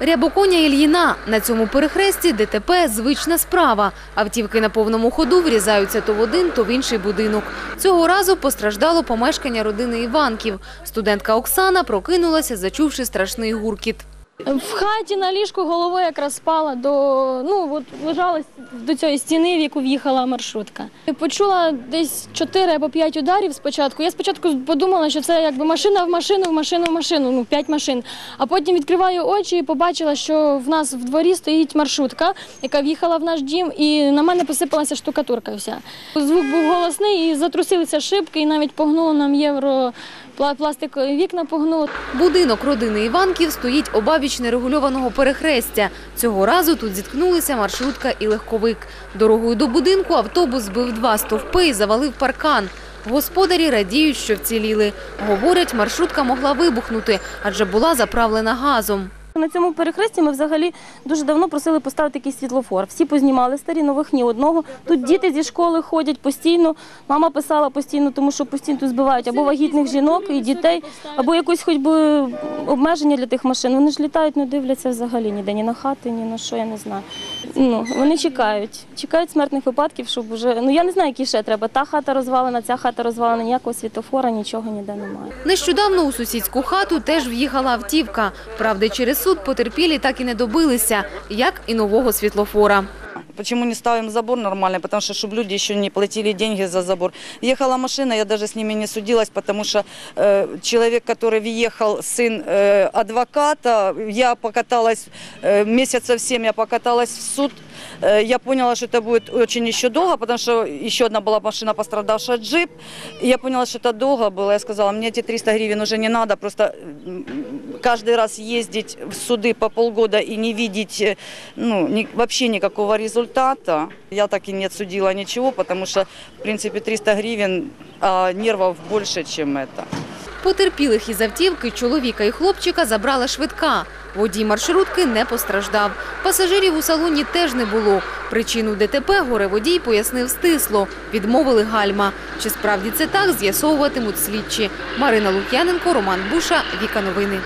Рябоконя Ільїна. На цьому перехресті ДТП – звична справа. Автівки на повному ходу врізаються то в один, то в інший будинок. Цього разу постраждало помешкання родини Іванків. Студентка Оксана прокинулася, зачувши страшний гуркіт. В хаті на ліжку головою якраз спала до ну от лежала до цієї стіни, в яку в'їхала маршрутка. Почула десь 4 або 5 ударів спочатку. Я спочатку подумала, що це якби машина в машину, в машину, в машину, ну 5 машин. А потім відкриваю очі і побачила, що в нас в дворі стоїть маршрутка, яка в'їхала в наш дім, і на мене посипалася штукатурка. Вся звук був голосний, і затрусилися шибки, і навіть погнуло нам євро. Пла- Пластикові вікна погнуло. Будинок родини Іванків стоїть обабіч нерегульованого перехрестя. Цього разу тут зіткнулися маршрутка і легковик. Дорогою до будинку автобус збив два стовпи і завалив паркан. Господарі радіють, що вціліли. Говорять, маршрутка могла вибухнути, адже була заправлена газом. На цьому перехресті ми взагалі дуже давно просили поставити якийсь світлофор. Всі познімали старі, нових ні одного. Тут діти зі школи ходять постійно. Мама писала постійно, тому що постійно тут збивають або вагітних жінок і дітей, або якось хоч би обмеження для тих машин. Вони ж літають, не дивляться взагалі ніде, ні на хати, ні на що, я не знаю. Ну, вони чекають. Чекають смертних випадків, щоб вже. Ну я не знаю, які ще треба. Та хата розвалена, ця хата розвалена, ніякого світлофора, нічого ніде немає. Нещодавно у сусідську хату теж в'їхала автівка. Правда, через суд потерпілі так і не добилися, як і нового світлофора. Почему не ставим забор нормальный? Потому что, чтобы люди еще не платили деньги за забор. Ехала машина, я даже с ними не судилась, потому что э, человек, который въехал, сын э, адвоката, я покаталась, э, месяцев семь я покаталась в суд. Э, я поняла, что это будет очень еще долго, потому что еще одна была машина пострадавшая, джип. И я поняла, что это долго было. Я сказала, мне эти 300 гривен уже не надо, просто м, каждый раз ездить в суды по полгода и не видеть э, ну, ни- вообще никакого результата. Я так и не отсудила ничего, потому что, в принципе, 300 гривен, а нервов больше, чем это. Потерпілих із автівки чоловіка і хлопчика забрала швидка. Водій маршрутки не постраждав. Пасажирів у салоні теж не було. Причину ДТП горе-водій пояснив стисло. Відмовили гальма. Чи справді це так, з'ясовуватимуть слідчі. Марина Лук'яненко, Роман Буша, Віка Новини.